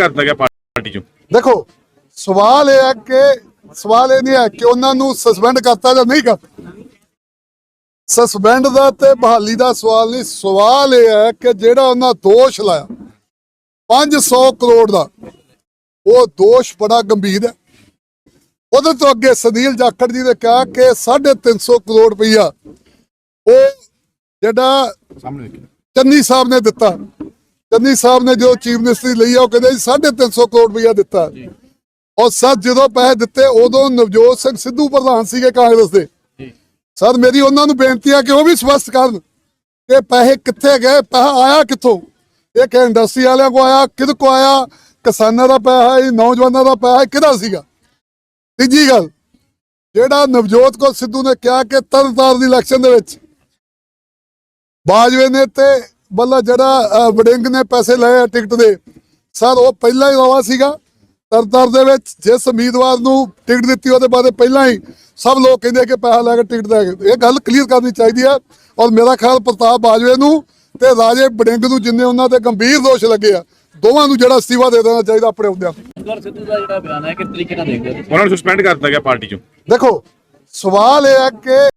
ਕਰਤਾ ਗਿਆ ਪਾਰਟੀ ਚੋਂ। ਦੇਖੋ ਸਵਾਲ ਇਹ ਹੈ ਕਿ ਸਵਾਲ ਇਹ ਨਹੀਂ ਹੈ ਕਿ ਉਹਨਾਂ ਨੂੰ ਸਸਪੈਂਡ ਕਰਤਾ ਜਾਂ ਨਹੀਂ ਕਰਤਾ। ਸਸਪੈਂਡ ਦਾ ਤੇ ਬਹਾਲੀ ਦਾ ਸਵਾਲ ਨਹੀਂ ਸਵਾਲ ਇਹ ਹੈ ਕਿ ਜਿਹੜਾ ਉਹਨਾਂ ਦੋਸ਼ ਲਾਇਆ 500 ਕਰੋੜ ਦਾ ਉਹ ਦੋਸ਼ ਬੜਾ ਗੰਭੀਰ ਹੈ। ਉਹਦੇ ਤੋਂ ਅੱਗੇ ਸੁਨੀਲ ਜਾਖੜ ਜੀ ਨੇ ਕਿਹਾ ਕਿ 350 ਕਰੋੜ ਰੁਪਈਆ ਉਹ ਜਿਹੜਾ ਸਾਹਮਣੇ ਚੰਨੀ ਸਾਹਿਬ ਨੇ ਦਿੱਤਾ। ਚੰਨੀ ਸਾਹਿਬ ਨੇ ਜੋ ਚੀਫ ਮਿਨਿਸਟਰੀ ਲਈ ਆ ਉਹ ਕਹਿੰਦੇ ਜੀ 350 ਕਰੋੜ ਰੁਪਇਆ ਦਿੱਤਾ। ਔਰ ਸਰ ਜਦੋਂ ਪੈਸੇ ਦਿੱਤੇ ਉਦੋਂ ਨਵਜੋਤ ਸਿੰਘ ਸਿੱਧੂ ਪ੍ਰਧਾਨ ਸੀਗੇ ਕਾਂਗਰਸ ਦੇ। ਜੀ। ਸਰ ਮੇਰੀ ਉਹਨਾਂ ਨੂੰ ਬੇਨਤੀ ਆ ਕਿ ਉਹ ਵੀ ਸਪਸ਼ਟ ਕਰਨ। ਕਿ ਪੈਸੇ ਕਿੱਥੇ ਗਏ ਪੈਸਾ ਆਇਆ ਕਿੱਥੋਂ? ਇਹ ਕਿ ਇੰਡਸਟਰੀ ਵਾਲਿਆਂ ਕੋ ਆਇਆ ਕਿਹਦੇ ਕੋ ਆਇਆ? ਕਿਸਾਨਾਂ ਦਾ ਪੈਸਾ ਹੈ ਨੌਜਵਾਨਾਂ ਦਾ ਪੈਸਾ ਹੈ, ਕਿਹਦਾ ਸੀਗਾ? ਤੀਜੀ ਗੱਲ ਜਿਹੜਾ ਨਵਜੋਤ ਕੋ ਸਿੱਧੂ ਨੇ ਕਿਹਾ ਕਿ ਤਰਨਤਾਰਨ ਦੀ ਇਲੈਕਸ਼ਨ ਦੇ ਵਿੱਚ ਬਾਜਵੇ ਨੇ ਤੇ ਬੱਲਾ ਜਿਹੜਾ ਵੜਿੰਗ ਨੇ ਪੈਸੇ ਲਏ ਆ ਟਿਕਟ ਦੇ। ਸਰ ਉਹ ਪਹਿਲਾਂ ਹੀ ਰਵਾ ਸੀਗਾ। ਤਰਤਰ ਦੇ ਵਿੱਚ ਜਿਸ ਉਮੀਦਵਾਰ ਨੂੰ ਟਿਕਟ ਦਿੱਤੀ ਉਹਦੇ ਬਾਰੇ ਪਹਿਲਾਂ ਹੀ ਸਭ ਲੋਕ ਕਹਿੰਦੇ ਕਿ ਪੈਸਾ ਲੈ ਕੇ ਟਿਕਟ ਦੇ ਗਏ। ਇਹ ਗੱਲ ਕਲੀਅਰ ਕਰਨੀ ਚਾਹੀਦੀ ਹੈ ਔਰ ਮੇਰਾ ਖਿਆਲ ਪ੍ਰਤਾਪ ਬਾਜਵੇ ਨੂੰ ਤੇ ਰਾਜੇ ਵੜਿੰਗ ਨੂੰ ਜਿੰਨੇ ਉਹਨਾਂ ਤੇ ਗੰਭੀਰ ਦੋਸ਼ ਲੱਗੇ ਆ ਦੋਵਾਂ ਨੂੰ ਜਿਹੜਾ ਅਸਤੀਫਾ ਦੇ ਦੇਣਾ ਚਾਹੀਦਾ ਆਪਣੇ ਹੁੰਦਿਆਂ ਸਰ ਸਿੱਧੂ ਦਾ ਜਿਹੜਾ ਬਿਆਨ ਹੈ ਕਿਸ ਤਰੀਕੇ ਨਾਲ ਦੇਖਦੇ ਉਹਨਾਂ ਨੂੰ ਸਸਪੈਂਡ ਕਰਤਾ ਗਿਆ ਪਾਰਟੀ ਚੋਂ। ਦੇਖੋ ਸਵਾਲ ਇਹ ਹੈ ਕਿ